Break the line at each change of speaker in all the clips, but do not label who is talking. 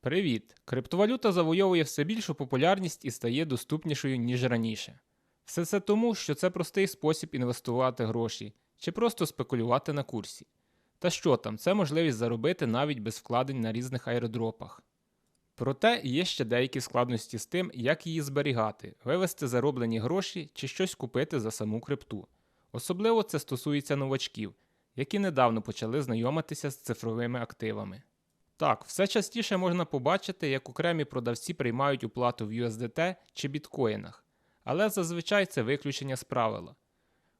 Привіт! Криптовалюта завойовує все більшу популярність і стає доступнішою, ніж раніше. Все це тому, що це простий спосіб інвестувати гроші чи просто спекулювати на курсі. Та що там, це можливість заробити навіть без вкладень на різних аеродропах. Проте є ще деякі складності з тим, як її зберігати, вивести зароблені гроші чи щось купити за саму крипту. Особливо це стосується новачків, які недавно почали знайомитися з цифровими активами. Так, все частіше можна побачити, як окремі продавці приймають уплату в USDT чи біткоїнах, але зазвичай це виключення з правила.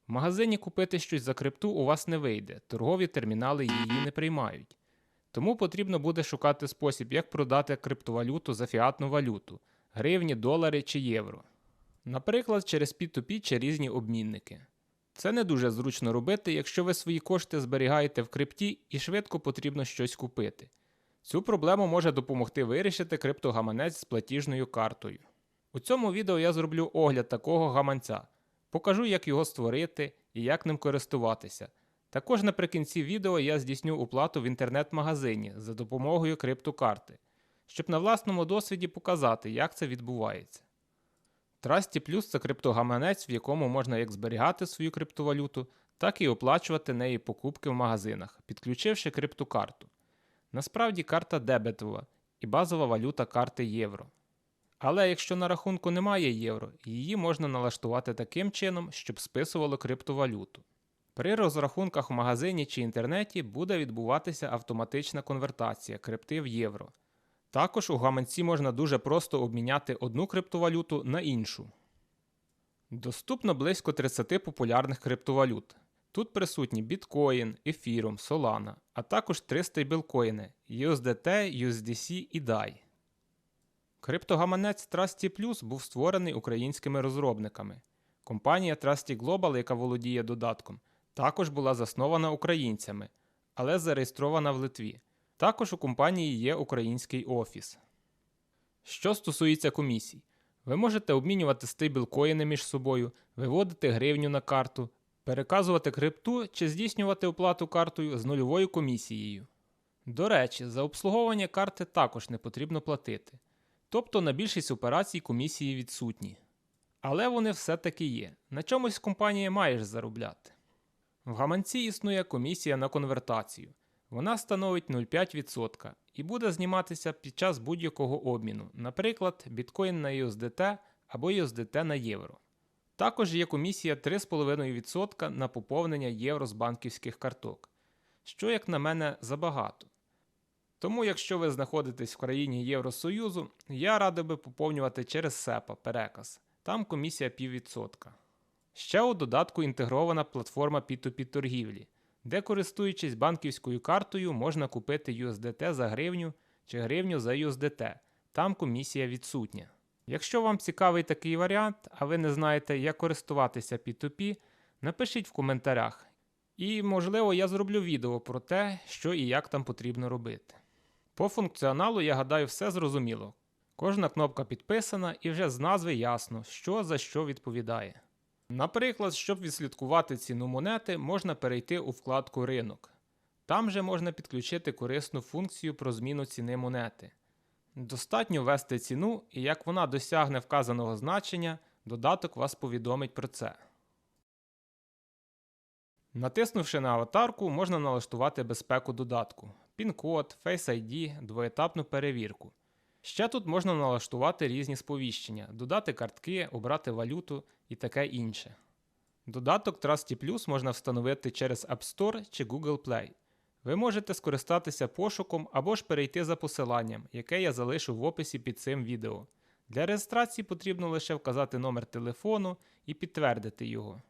В магазині купити щось за крипту у вас не вийде, торгові термінали її не приймають. Тому потрібно буде шукати спосіб, як продати криптовалюту за фіатну валюту гривні, долари чи євро. Наприклад, через P2P чи різні обмінники. Це не дуже зручно робити, якщо ви свої кошти зберігаєте в крипті і швидко потрібно щось купити. Цю проблему може допомогти вирішити криптогаманець з платіжною картою. У цьому відео я зроблю огляд такого гаманця, покажу, як його створити і як ним користуватися. Також наприкінці відео я здійсню уплату в інтернет-магазині за допомогою криптокарти, щоб на власному досвіді показати, як це відбувається. Trusty Plus це криптогаманець, в якому можна як зберігати свою криптовалюту, так і оплачувати неї покупки в магазинах, підключивши криптокарту. Насправді карта дебетова і базова валюта карти євро. Але якщо на рахунку немає євро, її можна налаштувати таким чином, щоб списувало криптовалюту. При розрахунках в магазині чи інтернеті буде відбуватися автоматична конвертація крипти в євро. Також у гаманці можна дуже просто обміняти одну криптовалюту на іншу. Доступно близько 30 популярних криптовалют. Тут присутні біткоін, ефірум, Solana, а також три стейблкоїни USDT, USDC і DAI. Криптогаманець Trusty Plus був створений українськими розробниками. Компанія Trusty Global, яка володіє додатком, також була заснована українцями, але зареєстрована в Литві. Також у компанії є український офіс. Що стосується комісій, ви можете обмінювати стейблкоїни між собою, виводити гривню на карту, переказувати крипту чи здійснювати оплату картою з нульовою комісією. До речі, за обслуговування карти також не потрібно платити. Тобто на більшість операцій комісії відсутні. Але вони все-таки є. На чомусь компанія маєш заробляти. В гаманці існує комісія на конвертацію. Вона становить 0,5% і буде зніматися під час будь-якого обміну, наприклад, біткоін на USDT або USDT на євро. Також є комісія 3,5% на поповнення євро з банківських карток, що, як на мене, забагато. Тому, якщо ви знаходитесь в країні Євросоюзу, я радив би поповнювати через SEPA переказ, там комісія 0,5%. Ще у додатку інтегрована платформа P2P торгівлі, де, користуючись банківською картою, можна купити USDT за гривню чи гривню за USDT, там комісія відсутня. Якщо вам цікавий такий варіант, а ви не знаєте, як користуватися P2P, напишіть в коментарях. І, можливо, я зроблю відео про те, що і як там потрібно робити. По функціоналу, я гадаю, все зрозуміло. Кожна кнопка підписана і вже з назви ясно, що за що відповідає. Наприклад, щоб відслідкувати ціну монети, можна перейти у вкладку Ринок. Там же можна підключити корисну функцію про зміну ціни монети. Достатньо ввести ціну, і як вона досягне вказаного значення, додаток вас повідомить про це. Натиснувши на аватарку, можна налаштувати безпеку додатку, пін-код, Face ID, двоетапну перевірку. Ще тут можна налаштувати різні сповіщення, додати картки, обрати валюту і таке інше. Додаток Trusty Plus можна встановити через App Store чи Google Play. Ви можете скористатися пошуком або ж перейти за посиланням, яке я залишу в описі під цим відео. Для реєстрації потрібно лише вказати номер телефону і підтвердити його.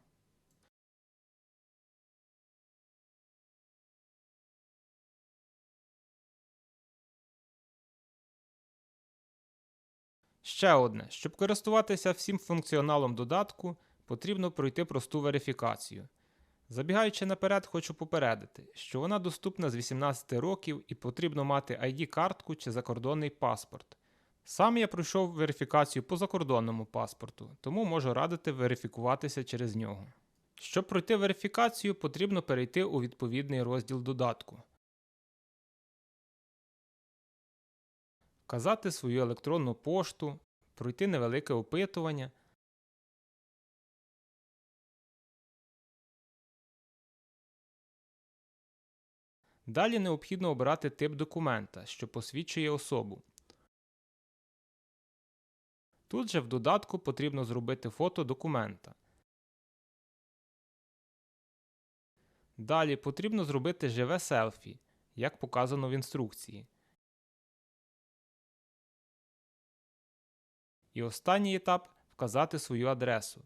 Ще одне, щоб користуватися всім функціоналом додатку, потрібно пройти просту верифікацію. Забігаючи наперед, хочу попередити, що вона доступна з 18 років і потрібно мати ID-картку чи закордонний паспорт. Сам я пройшов верифікацію по закордонному паспорту, тому можу радити верифікуватися через нього. Щоб пройти верифікацію, потрібно перейти у відповідний розділ додатку. вказати свою електронну пошту, пройти невелике опитування. Далі необхідно обрати тип документа, що посвідчує особу. Тут же в додатку потрібно зробити фото документа. Далі потрібно зробити живе селфі, як показано в інструкції. І останній етап вказати свою адресу.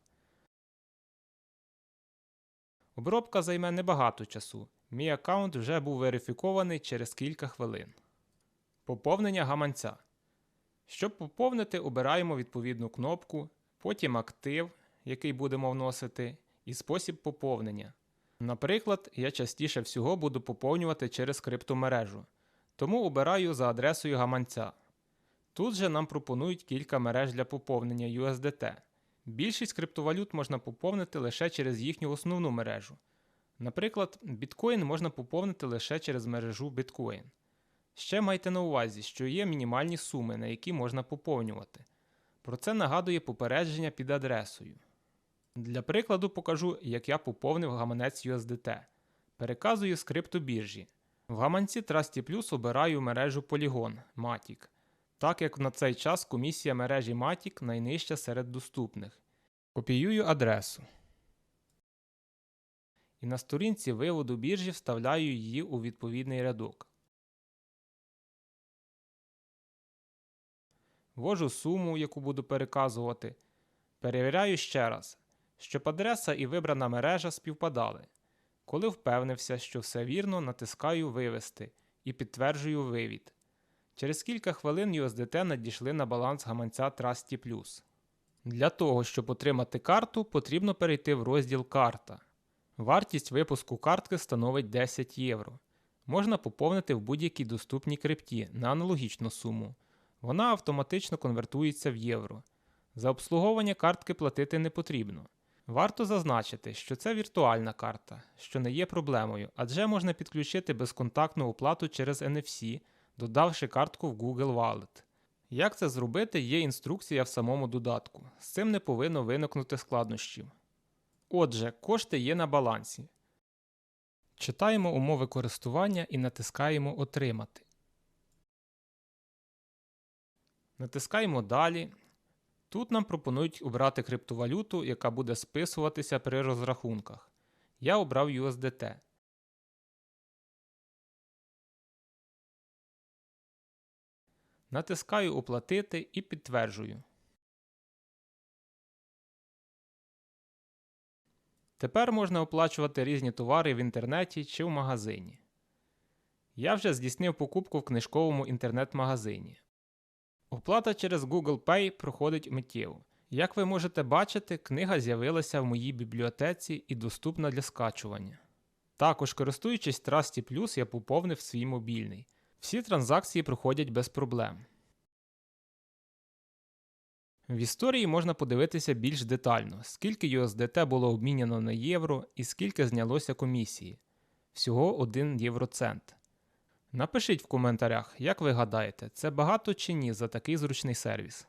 Обробка займе небагато часу. Мій аккаунт вже був верифікований через кілька хвилин. Поповнення гаманця. Щоб поповнити, обираємо відповідну кнопку, потім актив, який будемо вносити, і спосіб поповнення. Наприклад, я частіше всього буду поповнювати через криптомережу, тому обираю за адресою гаманця. Тут же нам пропонують кілька мереж для поповнення USDT. Більшість криптовалют можна поповнити лише через їхню основну мережу. Наприклад, біткоін можна поповнити лише через мережу Bitcoin. Ще майте на увазі, що є мінімальні суми, на які можна поповнювати. Про це нагадує попередження під адресою. Для прикладу покажу, як я поповнив гаманець USDT. Переказую з криптобіржі. В гаманці Trusty Plus обираю мережу Polygon Matic, так як на цей час комісія мережі Matic найнижча серед доступних. Копіюю адресу. І на сторінці виводу біржі вставляю її у відповідний рядок. Ввожу суму, яку буду переказувати. Перевіряю ще раз, щоб адреса і вибрана мережа співпадали. Коли впевнився, що все вірно, натискаю Вивести і підтверджую вивід. Через кілька хвилин USDT надійшли на баланс гаманця Trusty Для того, щоб отримати карту, потрібно перейти в розділ Карта. Вартість випуску картки становить 10 євро. Можна поповнити в будь-якій доступній крипті на аналогічну суму. Вона автоматично конвертується в євро. За обслуговування картки платити не потрібно. Варто зазначити, що це віртуальна карта, що не є проблемою, адже можна підключити безконтактну оплату через NFC, додавши картку в Google Wallet. Як це зробити, є інструкція в самому додатку. З цим не повинно виникнути складнощів. Отже, кошти є на балансі. Читаємо умови користування і натискаємо Отримати. Натискаємо Далі. Тут нам пропонують обрати криптовалюту, яка буде списуватися при розрахунках. Я обрав USDT. Натискаю Оплатити і підтверджую. Тепер можна оплачувати різні товари в інтернеті чи в магазині. Я вже здійснив покупку в книжковому інтернет-магазині. Оплата через Google Pay проходить миттєво. Як ви можете бачити, книга з'явилася в моїй бібліотеці і доступна для скачування. Також, користуючись Trusty Plus, я поповнив свій мобільний. Всі транзакції проходять без проблем. В історії можна подивитися більш детально, скільки USDT було обміняно на євро і скільки знялося комісії. Всього 1 євроцент. Напишіть в коментарях, як ви гадаєте, це багато чи ні за такий зручний сервіс.